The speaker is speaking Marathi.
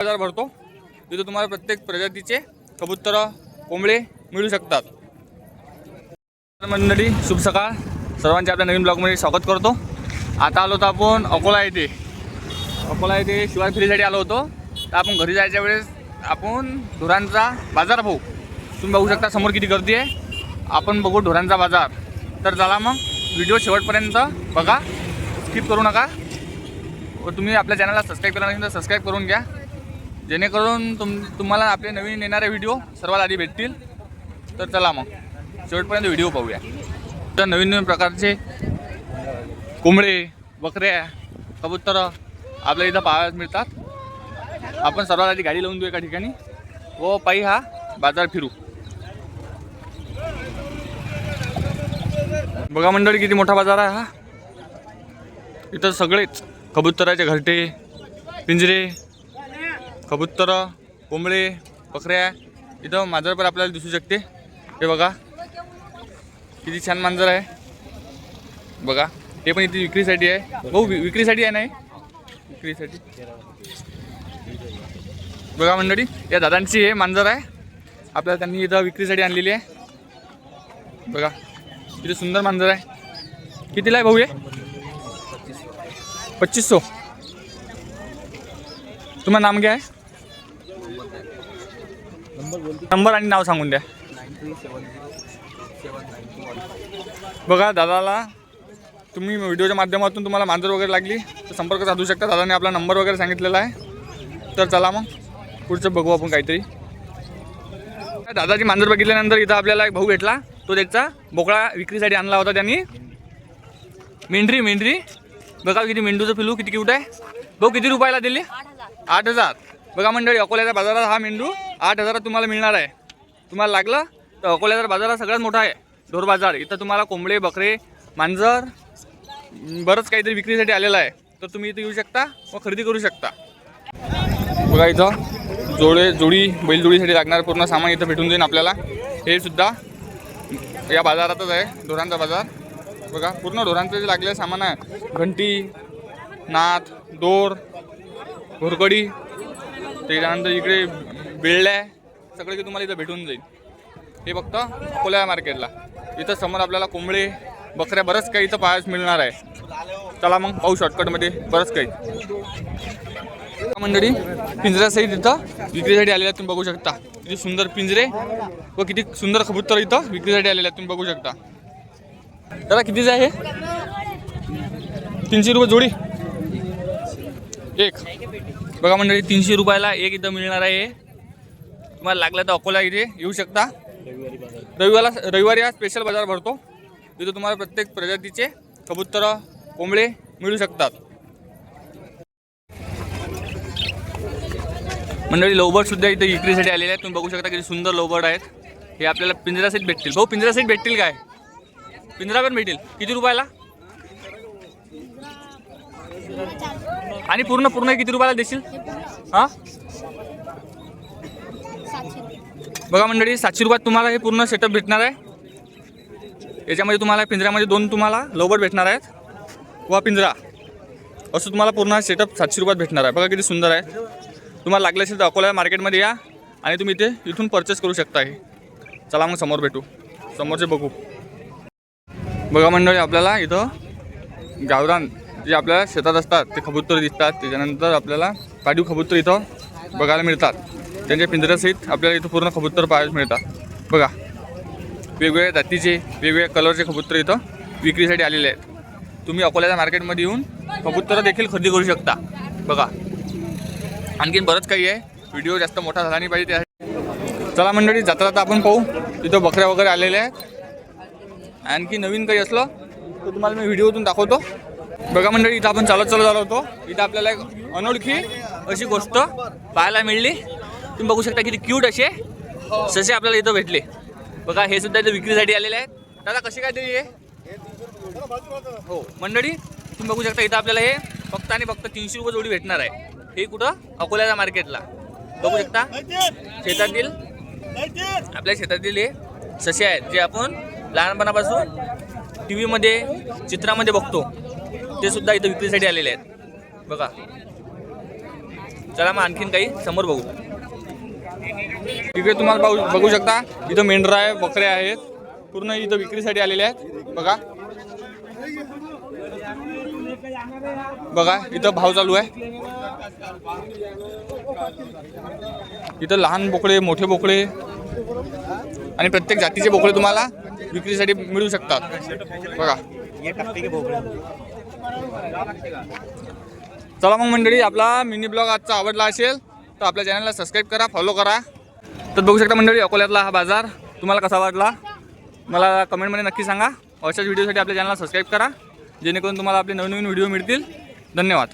बाजार भरतो. तिथे तुम्हाला प्रत्येक प्रजातीचे कबुतर कोंबडे मिळू शकतात. मंडळी शुभ सकाळ. सर्वांचे आपल्या नवीन ब्लॉगमध्ये स्वागत करतो. आता आलो होतो आपण अकोला येथे. अकोला येथे शिवाय फिरीसाठी आलो होतो. तर आपण घरी जायच्या वेळेस आपण ढोरांचा बाजार भाऊ. तुम्ही बघू शकता समोर किती गर्दी आहे. आपण बघू ढोरांचा बाजार. तर चला मग व्हिडिओ शेवटपर्यंत बघा. स्किप करू नका. व तुम्ही आपल्या चॅनलला सबस्क्राईब केला नसेल तर सबस्क्राईब करून घ्या. जेणेकरून तुम तुम्हाला आपले नवीन येणारे व्हिडिओ सर्वात आधी भेटतील. तर चला मग. शेवटपर्यंत व्हिडिओ पाहूया. तर नवीन नवीन प्रकारचे कोंबडे बकऱ्या कबुतरं आपल्या इथं पाहायला मिळतात. आपण सर्वात आधी गाडी लावून देऊ एका ठिकाणी. व पायी हा बाजार फिरू. बघा मंडळी किती मोठा बाजार आहे हा. इथं सगळेच कबुतराचे घरटे पिंजरे कबुतर कोंबडे बकऱ्या इथं मांजर पण आपल्याला दिसू शकते. हे बघा किती छान मांजर आहे. बघा ते पण इथे विक्रीसाठी आहे. भाऊ विक्रीसाठी आहे नाही? विक्रीसाठी. बघा मंडळी या दादांची हे मांजर आहे. आपल्याला त्यांनी इथं विक्रीसाठी आणलेली आहे. बघा किती सुंदर मांजर आहे. कितीला आहे भाऊ हे? पच्चीस सौ तुम्हाला नाम काय आहे नंबर आणि नाव सांगून द्या. बघा दादाला तुम्ही व्हिडिओच्या माध्यमातून तुम्हाला मांजर वगैरे लागली तर संपर्क साधू शकता. दादाने आपला नंबर वगैरे सांगितलेला आहे. तर चला मग पुढचं बघू आपण काहीतरी. दादाची मांजर बघितल्यानंतर इथं आपल्याला एक भाऊ भेटला. तो त्याचा बोकळा विक्रीसाठी आणला होता त्यांनी. मेंढरी मेंढरी. बघा किती मेंढूचं पिलू किती क्यूट आहे. भाऊ किती रुपयाला दिली? आठ हजार. बघा मंडळी अकोल्याच्या बाजारात हा मेंढू आठ हजारात तुम्हाला मिळणार आहे. तुम्हाला लागलं तर अकोल्याचा बाजार हा सगळ्यात मोठा आहे. ढोर बाजार. इथं तुम्हाला कोंबडे बकरे मांजर बरंच काहीतरी विक्रीसाठी आलेलं आहे. तर तुम्ही इथे येऊ शकता व खरेदी करू शकता. बघा इथं जोडे जोडी बैलजोडीसाठी लागणारं पूर्ण सामान इथं भेटून जाईल आपल्याला. हे सुद्धा या बाजारातच आहे ढोरांचा बाजार. बघा पूर्ण ढोरांचं जे लागलेलं सामान आहे. घंटी नाथ दोर घोरकडी त्याच्यानंतर इकडे बेळल्या सगळे की तुम्हाला इथं भेटून जाईल. हे फक्त अकोल्या मार्केटला. इथं समोर आपल्याला कोंबडे बकऱ्या बरंच काही इथं पाहायच मिळणार आहे. चला मग पाहू शॉर्टकटमध्ये बरंच काही. मंडळी पिंजऱ्यासहित इथं विक्रीसाठी आलेल्या तुम्ही बघू शकता. किती सुंदर पिंजरे व किती सुंदर कबूतर इथं विक्रीसाठी आलेल्या तुम्ही बघू शकता. दादा कितीचं आहे तीनशे रुपये जोडी. एक. बघा मंडळी तीनशे रुपयाला एक इथं मिळणार आहे. हे. तुम्हाला लागलं तर अकोला इथे येऊ शकता. रविवारला रविवारी हा स्पेशल बाजार भरतो. तिथे तुम्हाला प्रत्येक प्रजातीचे कबुतर कोंबडे मिळू शकतात. मंडळी लोबर्ड सुद्धा इथे विक्रीसाठी आलेले आहेत. तुम्ही बघू शकता किती सुंदर लोबर्ड आहेत. हे आपल्याला पिंजरा सेट भेटतील. भाऊ पिंजरा सेट भेटतील काय? पिंजरा पण भेटेल. किती रुपयाला? आणि पूर्ण पूर्ण किती रुपयाला देशील? हां? बघा मंडळी सातशे रुपयात तुम्हाला हे पूर्ण सेटअप भेटणार आहे. याच्यामध्ये तुम्हाला पिंजऱ्यामध्ये दोन तुम्हाला लोबर्ड भेटणार आहेत. व पिंजरा. असं तुम्हाला पूर्ण सेटअप सातशे रुपयात भेटणार आहे. बघा किती सुंदर आहे. तुम्हाला लागले असेल तर अकोला मार्केटमध्ये या. आणि तुम्ही इथे इथून परचेस करू शकता हे. चला मग समोर भेटू. समोरचे बघू. बघा मंडळी आपल्याला इथं गावरान जे आपल्या शेतात असतात ते कबूतर दिसतात. त्याच्यानंतर आपल्याला पाडीव कबूतर इथं बघायला मिळतात. त्यांच्या पिंजऱ्यासहित आपल्याला इथं पूर्ण कबूतर पाहायला मिळतात. बघा वेगवेगळ्या जातीचे वेगवेगळ्या कलरचे कबूतर इथं विक्रीसाठी आलेले आहेत. तुम्ही अकोल्याच्या मार्केटमध्ये येऊन कबूतर देखील खरेदी करू शकता. बघा आणखीन बरंच काही आहे. व्हिडिओ जास्त मोठा झाला नाही पाहिजे त्यासाठी. चला मंडळी जाता जाता आपण पाहू. तिथं बकऱ्या वगैरे आलेल्या आहेत. आणखी नवीन काही असलं तर तुम्हाला मी व्हिडिओतून दाखवतो. बघा मंडळी इथं आपण चालत चालत आलो होतो. इथं आपल्याला एक अनोळखी अशी गोष्ट पाहायला मिळली. तुम्ही बघू शकता किती क्यूट असे ससे आपल्याला इथं भेटले. बघा हे सुद्धा इथं विक्रीसाठी आलेले आहेत. दादा कसे काय तरी हे? हो मंडळी तुम्ही बघू शकता इथं आपल्याला हे फक्त आणि फक्त तीनशे रुपये जोडी भेटणार आहे. हे कुठं? अकोल्याच्या मार्केटला बघू शकता शेतातील आपल्या शेतातील हे ससे आहेत जे आपण लहानपणापासून टी व्हीमध्ये चित्रामध्ये बघतो. ते सुद्धा इथं विक्रीसाठी आलेले आहेत. बघा. चला मग आणखीन काही समोर बघू. इकडे तुम्हाला पाहू बघू शकता इथं मेंढरा आहे बकऱ्या आहेत. पूर्ण इथं विक्रीसाठी आलेले आहेत. बघा. बघा इथं भाव चालू आहे. इथं लहान बोकडे मोठे बोकडे आणि प्रत्येक जातीचे बोकडे तुम्हाला विक्रीसाठी मिळू शकतात. बघा. चला मग मंडळी आपला मिनी ब्लॉग आजचा आवडला असेल तर आपल्या चॅनलला सबस्क्राईब करा फॉलो करा. तर बघू शकता मंडळी अकोल्यातला हा बाजार तुम्हाला कसा वाटला? मला कमेंटमध्ये नक्की सांगा. अशाच व्हिडिओसाठी आपल्या चॅनलला सबस्क्राईब करा. जेणेकरून तुम्हाला आपले नवीन नवीन व्हिडिओ मिळतील. धन्यवाद.